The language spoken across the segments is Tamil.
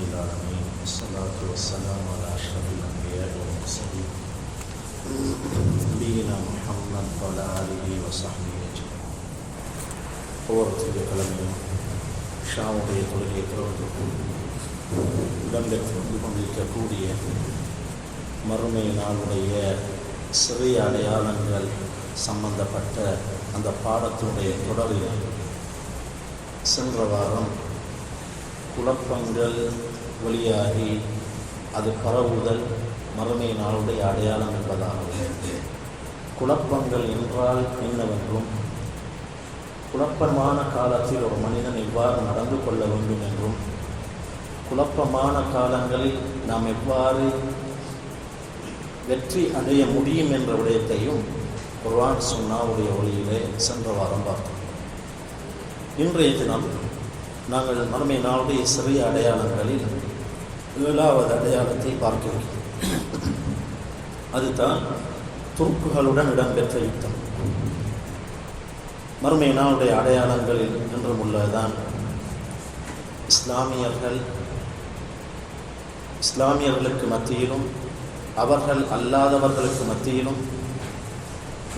العالمين والصلاة والسلام على أشرف الأنبياء والمرسلين نبينا محمد وعلى آله وصحبه أجمعين ஒவ்வொருத்தருடைய கிழமையும் ஷாவுடைய தொழுகை திறவதற்கும் இடம்பெற்று கொண்டிருக்கக்கூடிய மறுமை நாளுடைய சிறிய அடையாளங்கள் சம்பந்தப்பட்ட அந்த பாடத்தினுடைய தொடரில் சென்ற வாரம் குழப்பங்கள் வெளியாகி அது பரவுதல் மறுமை நாளுடைய அடையாளம் என்பதாகும். குழப்பங்கள் என்றால் என்னவென்றும்? குழப்பமான காலத்தில் ஒரு மனிதன் எவ்வாறு நடந்து கொள்ள வேண்டும் என்றும் குழப்பமான காலங்களில் நாம் எவ்வாறு வெற்றி அடைய முடியும் என்ற விடயத்தையும் குர்வான் சுன்னாவுடைய ஒளியிலே சென்ற வாரம் பார்த்தோம். இன்றைய தினம் நாங்கள் மறுமை நாளுடைய சிறிய அடையாளங்களில் ஏழாவது அடையாளத்தை பார்க்கிறோம் அதுதான் துருப்புகளுடன் இடம்பெற்ற யுத்தம். மறுமை நாளுடைய அடையாளங்களில் என்றும் உள்ளதுதான் இஸ்லாமியர்கள் இஸ்லாமியர்களுக்கு மத்தியிலும் அவர்கள் அல்லாதவர்களுக்கு மத்தியிலும்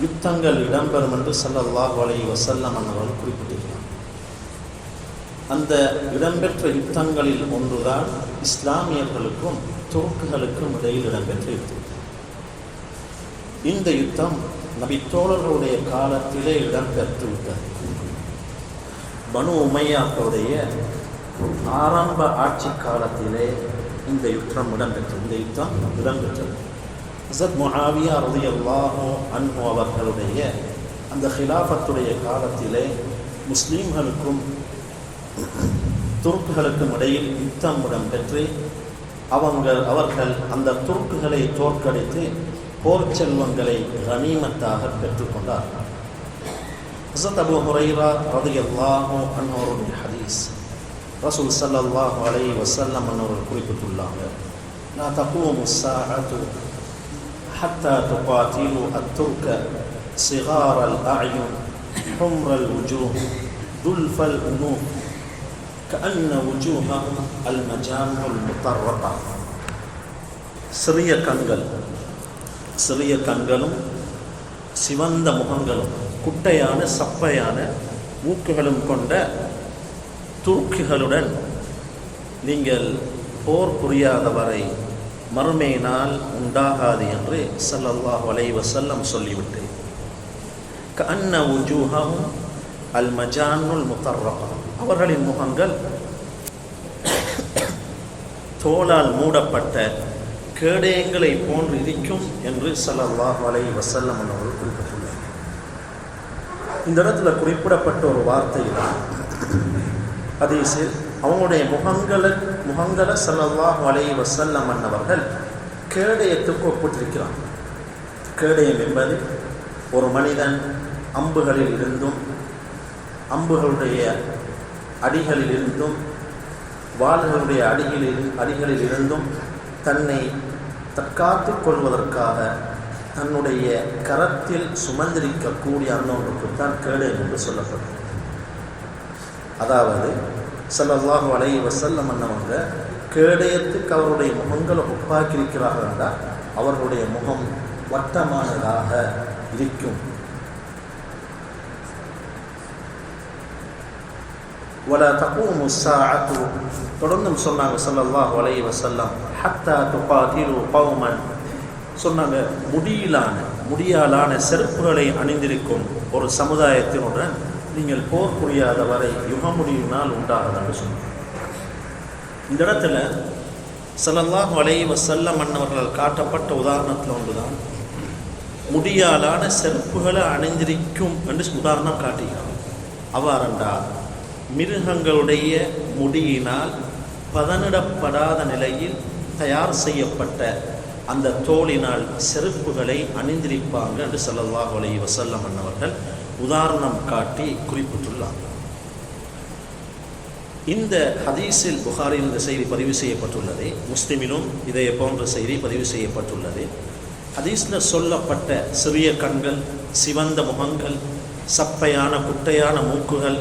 யுத்தங்கள் இடம்பெறும் என்று சல்லல்லாஹு அலைஹி வசல்லம் அன்னவர்கள் குறிப்பிட்டிருக்கிறார் அந்த இடம்பெற்ற யுத்தங்களில் ஒன்றுதான் இஸ்லாமியர்களுக்கும் துருக்குகளுக்கும் இடையில் இடம்பெற்ற யுத்தம். இந்த யுத்தம் நபித்தோழர்களுடைய காலத்திலே இடம்பெற்று விட்டது. பனு உமையாக்களுடைய ஆரம்ப ஆட்சி காலத்திலே இந்த யுத்தம் இடம்பெற்றது. இந்த யுத்தம் இடம்பெற்றது. ஹசத் முஹாவியா ரலியல்லாஹு அன்ஹு அவர்களுடைய அந்த ஹிலாஃபத்துடைய காலத்திலே முஸ்லீம்களுக்கும் துருக்குகளுக்கும் இடையில் யுத்தம் இடம்பெற்று அவங்க அவர்கள் அந்த துருக்குகளை தோற்கடித்து போர் செல்வங்களை கனிமத்தாக பெற்றுக்கொண்டார்கள் ஹசத் அபு ஹுரைரா ரலியல்லாஹு அன்ஹு அவருடைய ஹதீஸ் ரசூல் ஸல்லல்லாஹு அலைஹி வஸல்லம் அவர்கள் குறிப்பிட்டுள்ளாங்க லா தகூமு الساعة حتى تقاتلوا الترك صغار الأعين حمر الوجوه ذلف الأنوف كأن وجوههم المجامع المطرقة சிறிய கண்கள் சிறிய கண்களும் சிவந்த முகங்களும் குட்டையான சப்பையான மூக்குகளும் கொண்ட துருக்கிகளுடன் நீங்கள் போர் புரியாத வரை மறுமை நாள் உண்டாகாது என்று சல்லல்லாஹு அலைஹி வஸல்லம் சொல்லிவிட்டு கண்ண உஜூஹவும் அல் மஜானுல் முத்தர்ரகா அவர்களின் முகங்கள் தோளால் மூடப்பட்ட கேடயங்களை போன்று இருக்கும் என்று சல்லாஹ் வலை வசல்லம் அவர்கள் குறிப்பிட்டுள்ளார் இந்த இடத்துல குறிப்பிடப்பட்ட ஒரு வார்த்தை தான் ஹதீஸில் அவங்களுடைய முகங்களை முகங்களை சல்லாஹ் அலைஹி வசல்லம் அன்னவர்கள் கேடயத்துக்கு ஒப்பிட்டிருக்கிறார் கேடயம் என்பது ஒரு மனிதன் அம்புகளில் இருந்தும் அம்புகளுடைய அடிகளில் இருந்தும் வாள்களுடைய அடிகளில் அடிகளில் இருந்தும் தன்னை தற்காத்து கொள்வதற்காக தன்னுடைய கரத்தில் சுமந்திரிக்கக்கூடிய அன்னொன்றுக்கு தான் கேடயம் என்று சொல்லப்படும் அதாவது சல்லல்லாஹு அலைஹி வசல்லம் அண்ணவங்க கேடயத்துக்கு அவருடைய முகங்களை ஒப்பாக்கியிருக்கிறார்கள் என்றால் அவர்களுடைய முகம் வட்டமானதாக இருக்கும். வல تقوم الساعة தொடர்ந்தும் சொன்னாங்க சல்லல்லாஹு அலைஹி வஸல்லம் ஹத்தா துகாதிலு கௌமன் சொன்னாங்க முடியிலான முடியாலான செருப்புகளை அணிந்திருக்கும் ஒரு சமுதாயத்தினுடன் நீங்கள் போர் புரியாத வரை யுக முடியினால் உண்டாகதான்னு சொன்னாங்க இந்த இடத்துல சல்லல்லாஹு அலைஹி செல்ல அன்னவர்களால் காட்டப்பட்ட உதாரணத்தில் ஒன்றுதான் முடியாலான செருப்புகளை அணிந்திருக்கும் என்று உதாரணம் காட்டுகிறார் அவ்வாறண்டா மிருகங்களுடைய முடியினால் பதனிடப்படாத நிலையில் தயார் செய்யப்பட்ட அந்த தோளினால் செருப்புகளை அணிந்திருப்பாங்க என்று சல்லல்லாஹு அலைஹி வசல்லம் அன்னவர்கள். உதாரணம் காட்டி குறிப்பிட்டுள்ளார். இந்த ஹதீஸில் புகாரில் இந்த செய்தி பதிவு செய்யப்பட்டுள்ளது. முஸ்லிமிலும் இதை போன்ற செய்தி பதிவு செய்யப்பட்டுள்ளது. ஹதீஸில் சொல்லப்பட்ட சிறிய கண்கள் சிவந்த முகங்கள் சப்பையான குட்டையான மூக்குகள்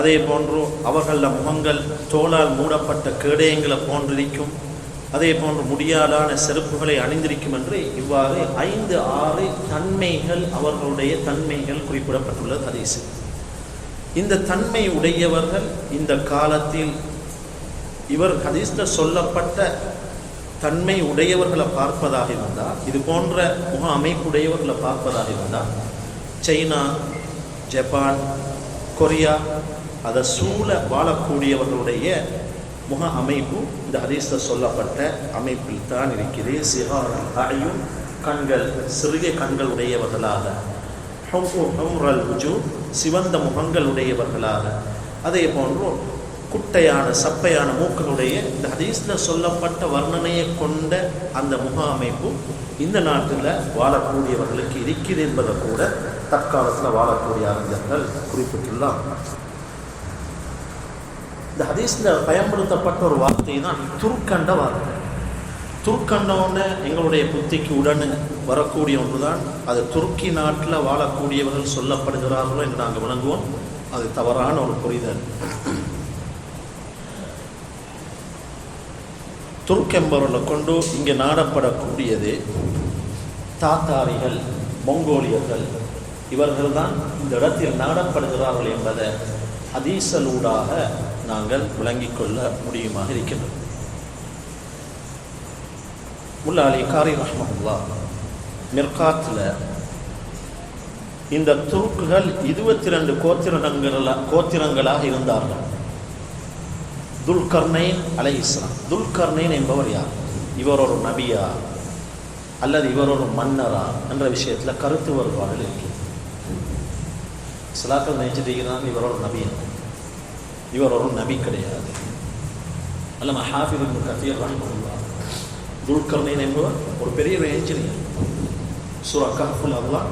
அதே போன்று அவர்கள முகங்கள் தோளால் மூடப்பட்ட கேடயங்களை போன்றிருக்கும். அதே போன்று முடியாலான செருப்புகளை அணிந்திருக்கும் என்று இவ்வாறு ஐந்து ஆறு தன்மைகள் அவர்களுடைய தன்மைகள் குறிப்பிடப்பட்டுள்ளது ஹதீஸ் இந்த தன்மை உடையவர்கள் இந்த காலத்தில் இவர் ஹதீஸில் சொல்லப்பட்ட தன்மை உடையவர்களை பார்ப்பதாக இருந்தால் இது போன்ற முக அமைப்புடையவர்களை பார்ப்பதாக இருந்தால் சைனா ஜப்பான் கொரியா அதை சூழ வாழக்கூடியவர்களுடைய முக அமைப்பு இந்த ஹதீஸில் சொல்லப்பட்ட அமைப்பில் தான் இருக்கிறது. சிகார் அயும் கண்கள் சிறிய கண்கள் உடையவர்களாக. ஹம்ரல் உஜு சிவந்த முகங்கள் உடையவர்களாக. அதே போன்று குட்டையான சப்பையான மூக்களுடைய இந்த ஹதீஸில் சொல்லப்பட்ட வர்ணனையை கொண்ட அந்த முக அமைப்பு இந்த நாட்டில் வாழக்கூடியவர்களுக்கு இருக்குது என்பதை கூட தற்காலத்தில் வாழக்கூடிய அறிஞர்கள் குறிப்பிட்டுள்ளார். இந்த ஹதீஸில் பயன்படுத்தப்பட்ட ஒரு வார்த்தை தான் துருக்கண்ட வார்த்தை. துருக்கண்டோன்னு எங்களுடைய புத்திக்கு உடனே வரக்கூடிய ஒன்று தான் அது துருக்கி நாட்டில் வாழக்கூடியவர்கள் சொல்லப்படுகிறார்களோ என்று நாங்கள் விளங்குவோம். அது தவறான ஒரு புரிதல். துருக்கெம்பொருளை கொண்டு இங்கே நாடப்படக்கூடியது தாத்தாரிகள் மங்கோலியர்கள். இவர்கள்தான் இந்த இடத்தில் நாடப்படுகிறார்கள் என்பதை அதீசலூடாக நாங்கள் விளங்கிக் கொள்ள முடியுமாக இருக்கின்றோம் முல்லாலி காரி ரஹ்மல்லா மிர்காத்தில் இந்த துருக்குகள் இருபத்தி ரெண்டு கோத்திரங்கள கோத்திரங்களாக இருந்தார்கள். துல்கர்னைன் அலை இஸ்லாம் துல்கர்னைன் என்பவர் யார்? இவர் ஒரு நபியா அல்லது இவர் ஒரு மன்னரா என்ற விஷயத்தில் கருத்து வேறுபாடுகள் இருக்கு. சிலாக்கள் நினைச்சிட்டு இவர் ஒரு நபி இவர் ஒரு நபி கிடையாது. அல்ல ஹாஃபித் கத்தீர் ரஹ்மல்லா துல்கர்னைன் என்பவர் ஒரு பெரிய ஒரு சுரா சூரா கஹ்ஃபுல் அல்லாஹ்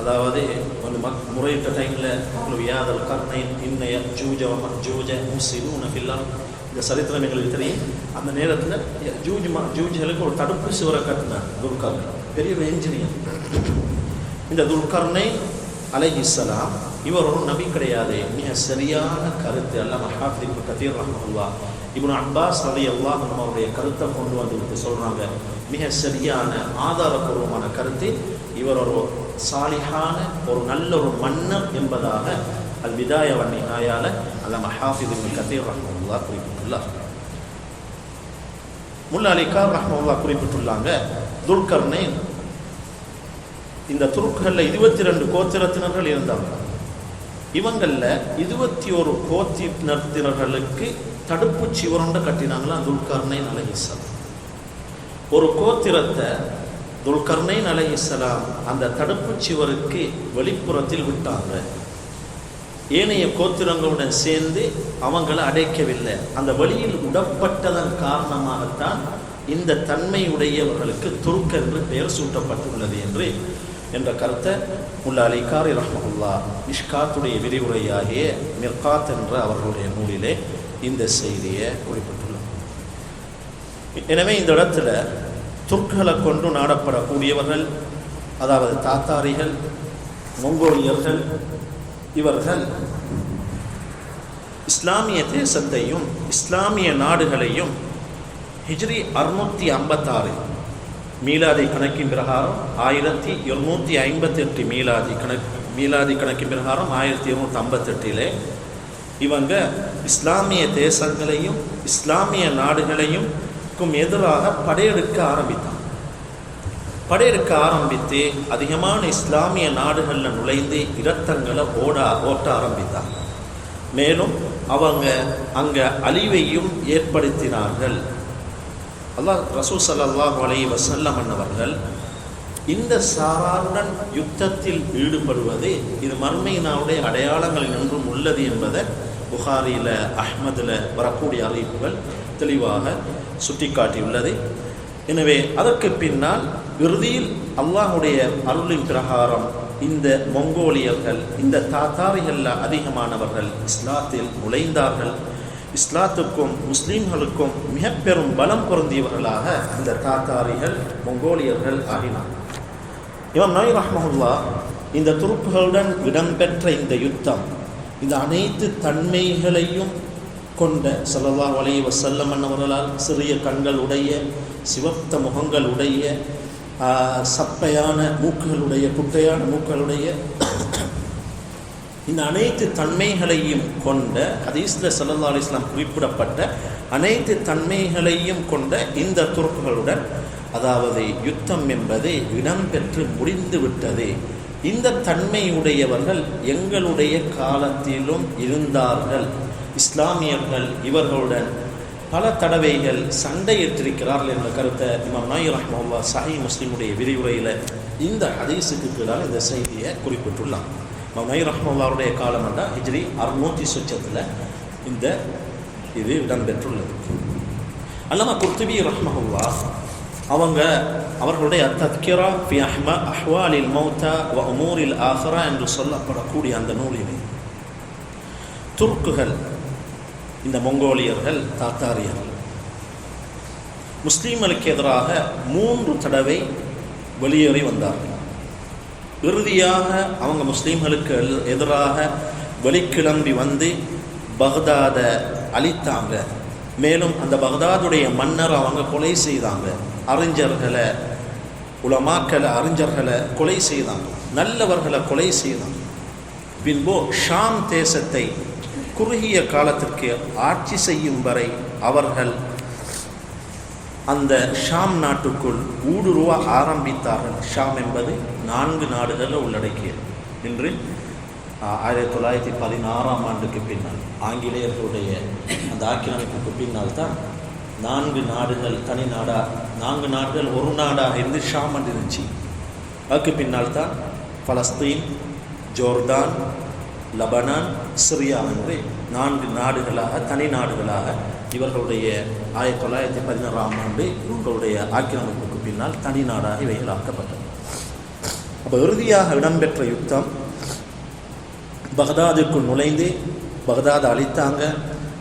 அதாவது வந்து மக் முறையிட்ட டைமில் உங்களுக்கு யாதல் கர்ணைன் இன்னய ஜூஜ ஜூஜ முசிலூன ஃபில்லா. இந்த சரித்திரங்களுக்கு தெரியும். அந்த நேரத்தில் ஜூஜ் மா ஜூஜ்களுக்கு ஒரு தடுப்பு சுவரை கட்டினார் துல்கர். பெரிய ஒரு இன்ஜினியர் இந்த துல்கர்னை அலைஹிஸ்ஸலாம் இவர் ஒரு நபி கிடையாது. மிக சரியான கருத்து. அல்ல மஹாஃபிப் கதீர் ரஹமுல்லா இவன் அப்பாஸ் ரலி அல்லாஹ் நம்மளுடைய கருத்தை கொண்டு வந்து சொல்கிறாங்க மிக சரியான ஆதாரபூர்வமான கருத்து. இவர் ஒரு சாலிஹான ஒரு நல்ல ஒரு மன்னர் என்பதாக அல் விதாய வன்னிஹாயால் அல்ல மஹாஃபித் இப்னு கதீர் ரஹ்மல்லா குறிப்பிட்டுள்ளார். முல்லா அலிகார் ரஹ்மல்லா குறிப்பிட்டுள்ளாங்க துல்கர்னை இந்த துருக்குகளில் இருபத்தி ரெண்டு கோத்திரத்தினர்கள் இருந்தாங்க. இவங்களில் இருபத்தி ஒரு கோத்திரத்தினர்களுக்கு தடுப்பு சிவரொண்ட கட்டினாங்களா துல்கர்னை அலைஹிஸ்ஸலாம் ஒரு கோத்திரத்தை துல்கர்னைன் இஸ்லாம் அந்த தடுப்பு சிவருக்கு வெளிப்புறத்தில் விட்டாங்க. ஏனைய கோத்திரங்களுடன் சேர்ந்து அவங்களை அடைக்கவில்லை. அந்த வழியில் உடப்பட்டதன் காரணமாகத்தான் இந்த தன்மையுடையவர்களுக்கு துருக் என்று பெயர் சூட்டப்பட்டுள்ளது என்று என்ற கருத்தை முல்லாலி காரி ரஹமுல்லா இஷ்காத்துடைய விரிவுரையாகிய மிர்காத் என்ற அவர்களுடைய நூலிலே இந்த செய்தியை குறிப்பிட்டுள்ளார். எனவே இந்த இடத்துல துர்க்களை கொண்டு நாடப்படக்கூடியவர்கள் அதாவது தாத்தாரிகள் மங்கோலியர்கள் இவர்கள் இஸ்லாமிய தேசத்தையும் இஸ்லாமிய நாடுகளையும் ஹிஜ்ரி அறுநூற்றி ஐம்பத்தாறு மீலாதி கணக்கின் பிரகாரம் ஆயிரத்தி இருநூற்றி ஐம்பத்தி எட்டு மீலாதி கணக்கு மீலாதி கணக்கின் பிரகாரம் ஆயிரத்தி இருநூற்றி ஐம்பத்தெட்டிலே இவங்க இஸ்லாமிய தேசங்களையும் இஸ்லாமிய நாடுகளையும் எதிராக படையெடுக்க ஆரம்பித்தான். படையெடுக்க ஆரம்பித்து அதிகமான இஸ்லாமிய நாடுகளில் நுழைந்து இரத்தங்களை ஓட ஓட்ட ஆரம்பித்தார் மேலும் அவங்க அங்கே அழிவையும் ஏற்படுத்தினார்கள். அல்லாஹ் ரசூ சல்லாஹ் அலை வசல்லம் அன்னவர்கள் இந்த சாராருடன் யுத்தத்தில் ஈடுபடுவது இது மர்மையினாவுடைய அடையாளங்களில் நின்றும் உள்ளது என்பதை புகாரியில் அஹ்மதில் வரக்கூடிய அறிவிப்புகள் தெளிவாக சுட்டிக்காட்டியுள்ளது. எனவே அதற்கு பின்னால் இறுதியில் அல்லாஹுடைய அருளின் பிரகாரம் இந்த மங்கோலியர்கள் இந்த தாத்தாரிகளில் அதிகமானவர்கள் இஸ்லாத்தில் நுழைந்தார்கள். இஸ்லாத்துக்கும் முஸ்லீம்களுக்கும் மிக பெரும் பலம் பொருந்தியவர்களாக இந்த தாத்தாரிகள் மங்கோலியர்கள் ஆகினார். இவன் நோய் ரஹ்மஹுல்லா இந்த துருப்புகளுடன் இடம்பெற்ற இந்த யுத்தம் இந்த அனைத்து தன்மைகளையும் கொண்ட சல்லல்லா வலைய வசல்லம் அவர்களால் சிறிய கண்கள் உடைய சிவப்த முகங்கள் உடைய சப்பையான மூக்குகளுடைய குட்டையான மூக்களுடைய இந்த அனைத்து தன்மைகளையும் கொண்ட ஹதீஸ்ல சல்லல்லா அலிஸ்லாம் குறிப்பிடப்பட்ட அனைத்து தன்மைகளையும் கொண்ட இந்த துருப்புகளுடன் அதாவது யுத்தம் என்பது இடம்பெற்று முடிந்து விட்டது. இந்த தன்மையுடையவர்கள் எங்களுடைய காலத்திலும் இருந்தார்கள். இஸ்லாமியர்கள் இவர்களுடன் பல தடவைகள் சண்டையிட்டிருக்கிறார்கள் என்ற கருத்தை இமாம் நாய் ரஹ்மல்லா சஹி முஸ்லீமுடைய விரிவுரையில் இந்த ஹதீஸுக்கு கீழால் இந்த செய்தியை குறிப்பிட்டுள்ளான் இமாம் நாய் ரஹ்மல்லாவுடைய காலம் என்றால் ஹிஜ்ரி அறுநூற்றி சொச்சத்தில் இந்த இது இடம்பெற்றுள்ளது. அல்லாம குர்துபி ரஹ்மஹுல்லா அவங்க அவர்களுடைய தத்கிரா பி அஹ்ம அஹ்வாலில் மௌத்தா வ உமூரில் ஆஹரா என்று சொல்லப்படக்கூடிய அந்த நூலினை துருக்குகள் இந்த மங்கோலியர்கள் தாத்தாரியர்கள் முஸ்லீம்களுக்கு எதிராக மூன்று தடவை வெளியேறி வந்தார்கள். இறுதியாக அவங்க முஸ்லீம்களுக்கு எல்- எதிராக வெளிக்கிளம்பி வந்து பக்தாதை அழித்தாங்க. மேலும் அந்த பக்தாதுடைய மன்னர் அவங்க கொலை செய்தாங்க. அறிஞர்களை உலமாக்களை அறிஞர்களை கொலை செய்தாங்க. நல்லவர்களை கொலை செய்தாங்க. பின்போ ஷாம் தேசத்தை குறுகிய காலத்திற்கு ஆட்சி செய்யும் வரை அவர்கள் அந்த ஷாம் நாட்டுக்குள் ஊடுருவ ஆரம்பித்தார்கள். ஷாம் என்பது நான்கு நாடுகளை உள்ளடக்கியது. இன்று ஆயிரத்தி தொள்ளாயிரத்தி பதினாறாம் ஆண்டுக்கு பின்னால் ஆங்கிலேயர்களுடைய அந்த ஆக்கிரமிப்புக்கு பின்னால் தான் நான்கு நாடுகள் தனி நாடாக நான்கு நாடுகள் ஒரு நாடாக இருந்து ஷாம் என்று இருந்துச்சு அதுக்கு பின்னால் தான் பலஸ்தீன் ஜோர்தான் லபனான் சிரியா என்று நான்கு நாடுகளாக தனி நாடுகளாக இவர்களுடைய ஆயிரத்தி தொள்ளாயிரத்தி பதினாறாம் ஆண்டு இவர்களுடைய ஆக்கிரமிப்புக்கு பின்னால் தனி நாடாக இவைகள் ஆக்கப்பட்டது. அப்போ இறுதியாக இடம்பெற்ற யுத்தம் பகதாதுக்குள் நுழைந்து பகதாதை அழித்தாங்க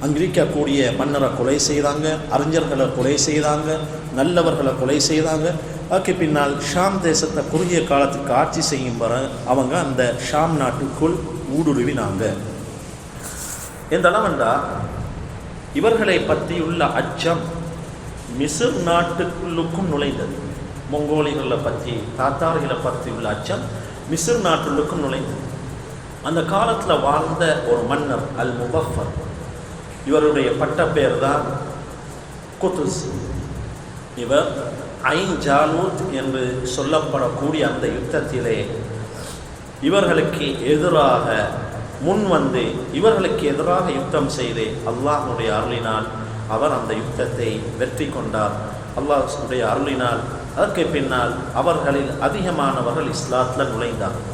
அங்கிருக்கக்கூடிய மன்னரை கொலை செய்தாங்க அறிஞர்களை கொலை செய்தாங்க நல்லவர்களை கொலை செய்தாங்க. அதுக்கு பின்னால் ஷாம் தேசத்தை குறுகிய காலத்துக்கு ஆட்சி செய்யும் வர அவங்க அந்த ஷாம் நாட்டுக்குள் ஊடுருவினாங்க. எந்த அளவென்றா இவர்களை பற்றியுள்ள அச்சம் மிசிர் நாட்டுக்குள்ளுக்கும் நுழைந்தது. மொங்கோலிகளை பற்றி தாத்தார்களை பற்றியுள்ள அச்சம் மிசிர் நாட்டுள்ளுக்கும் நுழைந்தது. அந்த காலத்தில் வாழ்ந்த ஒரு மன்னர் அல் முபஃபர் இவருடைய பட்டப்பெயர் தான் குத்துஸ். இவர் ஐஞ்சாலூத் என்று சொல்லப்படக்கூடிய அந்த யுத்தத்திலே இவர்களுக்கு எதிராக முன் வந்து இவர்களுக்கு எதிராக யுத்தம் செய்து அல்லாஹனுடைய அருளினால் அவர் அந்த யுத்தத்தை வெற்றி கொண்டார். அல்லாஹ்வுடைய அருளினால் அதற்கு பின்னால் அவர்களில் அதிகமானவர்கள் இஸ்லாத்தில் நுழைந்தார்கள்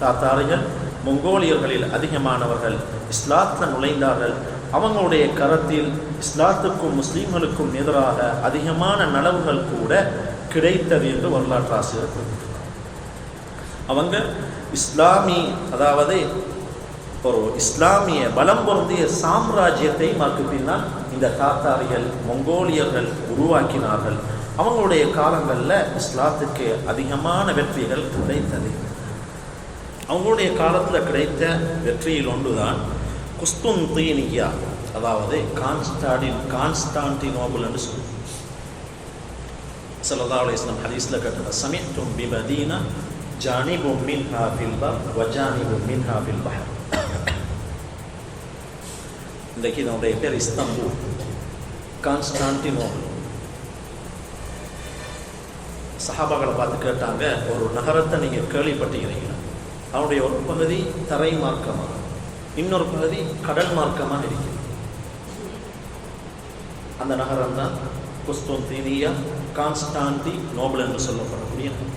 தாத்தாரிகள் மொங்கோலியர்களில் அதிகமானவர்கள் இஸ்லாத்தில் நுழைந்தார்கள். அவங்களுடைய கரத்தில் இஸ்லாத்துக்கும் முஸ்லீம்களுக்கும் எதிராக அதிகமான நலவுகள் கூட கிடைத்தது என்று வரலாற்று ஆசிரியர் அவங்க இஸ்லாமி அதாவது ஒரு இஸ்லாமிய பலம் பொருந்திய சாம்ராஜ்யத்தை மாக்கு பின்னால் இந்த தாத்தாரிகள் மொங்கோலியர்கள் உருவாக்கினார்கள். அவங்களுடைய காலங்களில் இஸ்லாத்துக்கு அதிகமான வெற்றிகள் கிடைத்தது. அவங்களுடைய காலத்தில் கிடைத்த வெற்றியில் ஒன்றுதான் குஸ்துந்தீனியா அதாவது கான்ஸ்டாடின் கான்ஸ்டான்டினோபுல் என்று சொல்லுவோம். சல்லா அலிஸ்லாம் ஹதீஸில் கட்டுற சமித்தும் பிபதீனா ஜானிபு மின்ஹா ஃபில் பர் வஜானிபு மின்ஹா ஃபில் பஹர் இன்றைக்கு இதனுடைய பேர் இஸ்தாம்பூல் கான்ஸ்டான்டினோபிள் சஹாபாக்களை பார்த்து கேட்டாங்க ஒரு நகரத்தை நீங்கள் கேள்விப்பட்டிருக்கிறீங்களா அவனுடைய ஒரு பகுதி தரை மார்க்கமாக இன்னொரு பகுதி கடல் மார்க்கமாக இருக்கிறது அந்த நகரம் தான் குஸ்தோந்தீனியா கான்ஸ்டான்டி நோபல் என்று சொல்லப்படக்கூடிய நகரம்.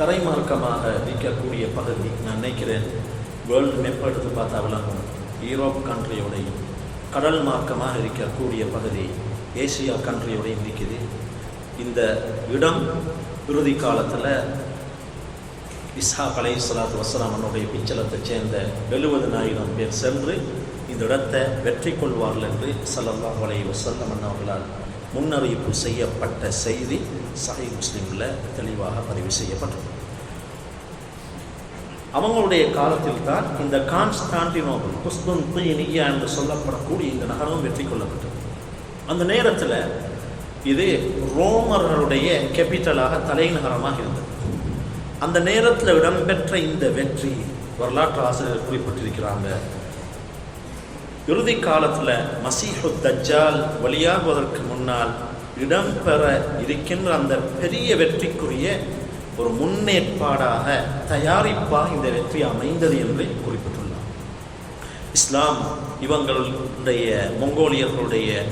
தரை மார்க்கமாக பகுதி நான் நினைக்கிறேன் வேர்ல்டு மேப் எடுத்து பார்த்தா விளங்கும் யூரோப் கண்ட்ரியோடையும் கடல் மார்க்கமாக இருக்கக்கூடிய பகுதி ஏசியா கண்ட்ரியோடையும் இருக்குது இந்த இடம் இறுதி காலத்தில் இஸ்ஹா அலை சலாத் வசலாமனுடைய பிச்சலத்தை சேர்ந்த எழுபதனாயிரம் பேர் சென்று இந்த இடத்தை வெற்றி கொள்வார்கள் என்று ஸல்லல்லாஹு வலை வஸல்லம் அவர்களால் முன்னறிவிப்பு செய்யப்பட்ட செய்தி சஹி முஸ்லீமில் தெளிவாக பதிவு செய்யப்பட்டது. அவங்களுடைய காலத்தில் தான் இந்த கான்ஸ்டான்டினோபிள் குஸ்துன் துயினியா என்று சொல்லப்படக்கூடிய இந்த நகரம் வெற்றி கொள்ளப்பட்டது. அந்த நேரத்தில் இது ரோமர்களுடைய கேபிட்டலாக தலைநகரமாக இருந்தது. அந்த நேரத்தில் இடம்பெற்ற இந்த வெற்றி வரலாற்று ஆசிரியர் குறிப்பிட்டிருக்கிறாங்க. இறுதி காலத்தில் மசீஹு தஜ்ஜால் வழியாகுவதற்கு முன்னால் இடம்பெற இருக்கின்ற அந்த பெரிய வெற்றிக்குரிய ஒரு முன்னேற்பாடாக தயாரிப்பாக இந்த வெற்றி அமைந்தது என்று குறிப்பிட்டுள்ளார். இஸ்லாம் இவங்களுடைய மங்கோலியர்களுடைய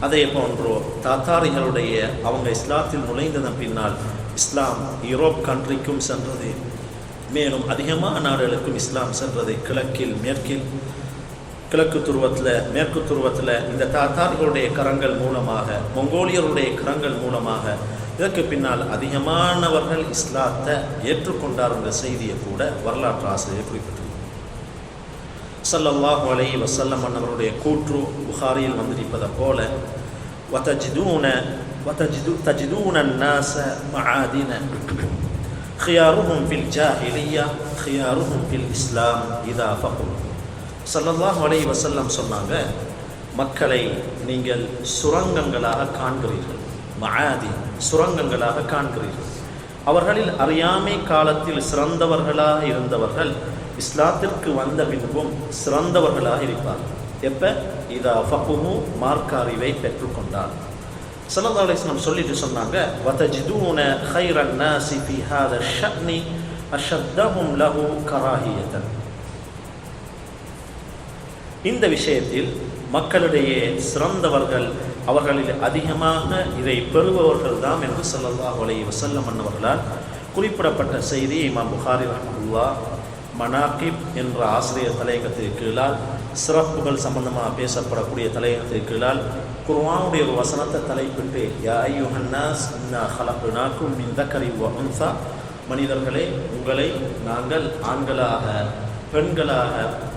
அதே போன்றோ தாத்தாரிகளுடைய அவங்க இஸ்லாத்தில் நுழைந்ததன் பின்னால் இஸ்லாம் யூரோப் கண்ட்ரிக்கும் சென்றது. மேலும் அதிகமான நாடுகளுக்கும் இஸ்லாம் சென்றது கிழக்கில் மேற்கில். கிழக்கு துருவத்தில் மேற்கு துருவத்தில் இந்த தாத்தார்களுடைய கரங்கள் மூலமாக மொங்கோலியருடைய கரங்கள் மூலமாக இதற்கு பின்னால் அதிகமானவர்கள் இஸ்லாத்தை ஏற்றுக்கொண்டார் என்ற செய்தியை கூட வரலாற்று ஆசிரியர் குறிப்பிட்டுள்ளார் சல்லல்லாஹு அலைஹி வசல்லம் அன்னவருடைய கூற்று புகாரியில் வந்திருப்பதை போல وتجدون وتجد تجدون الناس معادن خيارهم في الجاهلية خيارهم في الإسلام إذا فقهوا சல்லல்லாஹ் அலை வசல்லம் சொன்னாங்க மக்களை நீங்கள் சுரங்கங்களாக காண்கிறீர்கள் மகாதி சுரங்கங்களாக காண்கிறீர்கள். அவர்களில் அறியாமை காலத்தில் சிறந்தவர்களாக இருந்தவர்கள் இஸ்லாத்திற்கு வந்த பின்பும் சிறந்தவர்களாக இருப்பார். எப்ப? இதா ஃபஹுமு மார்க்க அறிவை பெற்றுக்கொண்டார். சல்லா அலிஸ்லாம் சொல்லிட்டு சொன்னாங்க வதஜிதூன ஹைரன் நாசி ஹாத ஷக்னி அஷப்தமும் லஹு கராஹியதன் இந்த விஷயத்தில் மக்களிடையே சிறந்தவர்கள் அவர்களில் அதிகமாக இதை பெறுபவர்கள் தான் என்று சொல்லல்லாஹ் அலைஹி வசல்லம் அன்னவர்களால் குறிப்பிடப்பட்ட செய்தி இமாம் புகாரி ரஹமுல்லா மனாகிப் என்ற ஆசிரியர் தலையங்கத்திற்கு கீழால் சிறப்புகள் சம்பந்தமாக பேசப்படக்கூடிய தலையங்கத்திற்கு கீழால் குர்வானுடைய ஒரு வசனத்தை தலைப்பிட்டு யா ஐயுஹன்னாஸ் இன்னா ஹலப்பு நாக்கும் இந்த வ மனிதர்களே உங்களை நாங்கள் ஆண்களாக பெண்களாக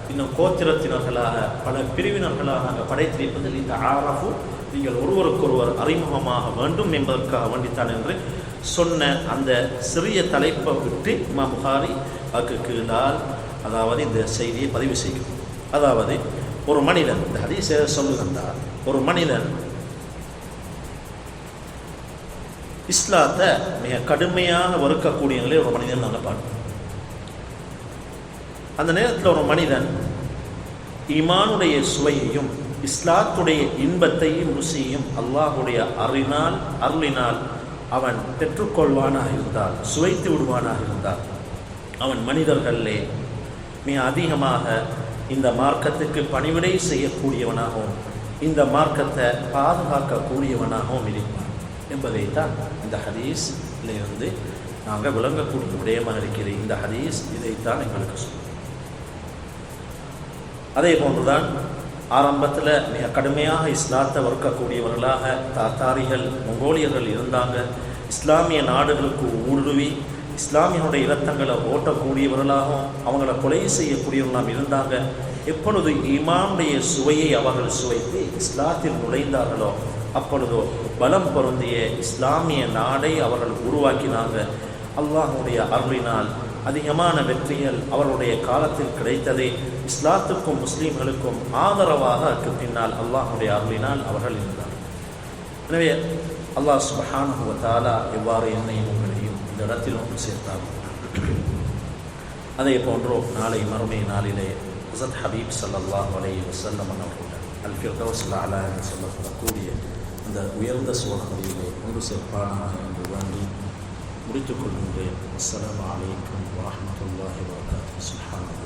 இன்னும் கோத்திரத்தினர்களாக பல பிரிவினர்களாக நாங்கள் படைத்திருப்பதில் இந்த ஆரஃபு நீங்கள் ஒருவருக்கொருவர் அறிமுகமாக வேண்டும் என்பதற்காக வேண்டித்தான் என்று சொன்ன அந்த சிறிய தலைப்பை விட்டு இமா புகாரி அதுக்கு கீழால் அதாவது இந்த செய்தியை பதிவு செய்யும். அதாவது ஒரு மனிதன் இந்த ஹதீஸை சொல்லுகின்றார் ஒரு மனிதன் இஸ்லாத்தை மிக கடுமையாக வறுக்கக்கூடிய நிலையில் ஒரு மனிதன் நாங்கள் பார்க்கணும் அந்த நேரத்தில் ஒரு மனிதன் ஈமானுடைய சுவையையும் இஸ்லாத்துடைய இன்பத்தையும் ருசியையும் அல்லாஹுடைய அருளினால் அருளினால் அவன் பெற்றுக்கொள்வானாக இருந்தால் சுவைத்து விடுவானாக இருந்தால் அவன் மனிதர்களே மிக அதிகமாக இந்த மார்க்கத்துக்கு பணிவிடை செய்யக்கூடியவனாகவும் இந்த மார்க்கத்தை பாதுகாக்கக்கூடியவனாகவும் இருப்பான் என்பதைத்தான் இந்த ஹதீஸ்ல இருந்து நாங்கள் விளங்கக்கூடிய விடயமாக இருக்கிற இந்த ஹதீஸ் இதைத்தான் எங்களுக்கு சொல்லுவோம் அதே போன்றுதான் ஆரம்பத்தில் மிக கடுமையாக இஸ்லாத்தை வறுக்கக்கூடியவர்களாக தாத்தாரிகள் மங்கோலியர்கள் இருந்தாங்க. இஸ்லாமிய நாடுகளுக்கு ஊடுருவி இஸ்லாமியனுடைய இரத்தங்களை ஓட்டக்கூடியவர்களாகவும் அவங்கள கொலை செய்யக்கூடியவர்களாம் இருந்தாங்க. எப்பொழுது ஈமானுடைய சுவையை அவர்கள் சுவைத்து இஸ்லாத்தில் நுழைந்தார்களோ அப்பொழுதோ பலம் பொருந்திய இஸ்லாமிய நாடை அவர்கள் உருவாக்கினாங்க. அல்லாஹுடைய அருளினால் அதிகமான வெற்றிகள் அவருடைய காலத்தில் கிடைத்ததே இஸ்லாத்துக்கும் முஸ்லீம்களுக்கும் ஆதரவாக அதற்கு பின்னால் அல்லாஹுடைய அருளினால் அவர்கள் இருந்தார் எனவே அல்லாஹ் சுபஹானஹு தாலா எவ்வாறு என்னையும் உங்களையும் இந்த இடத்தில் ஒன்று சேர்த்தார்? அதே போன்றோ நாளை மறுமை நாளிலே ஹசத் ஹபீப் சல்லல்லாஹ் அலைஹி வசல்லம் அவர்களுடன் அல் ஃபிர்தௌஸ் அலா என்று சொல்லப்படக்கூடிய அந்த உயர்ந்த சோழமையிலே ஒன்று சேர்ப்பானாக என்று வேண்டி முடித்துக் கொள்கின்றேன். அஸ்லாம் அலைக்கும் الله. وبركاته سبحانك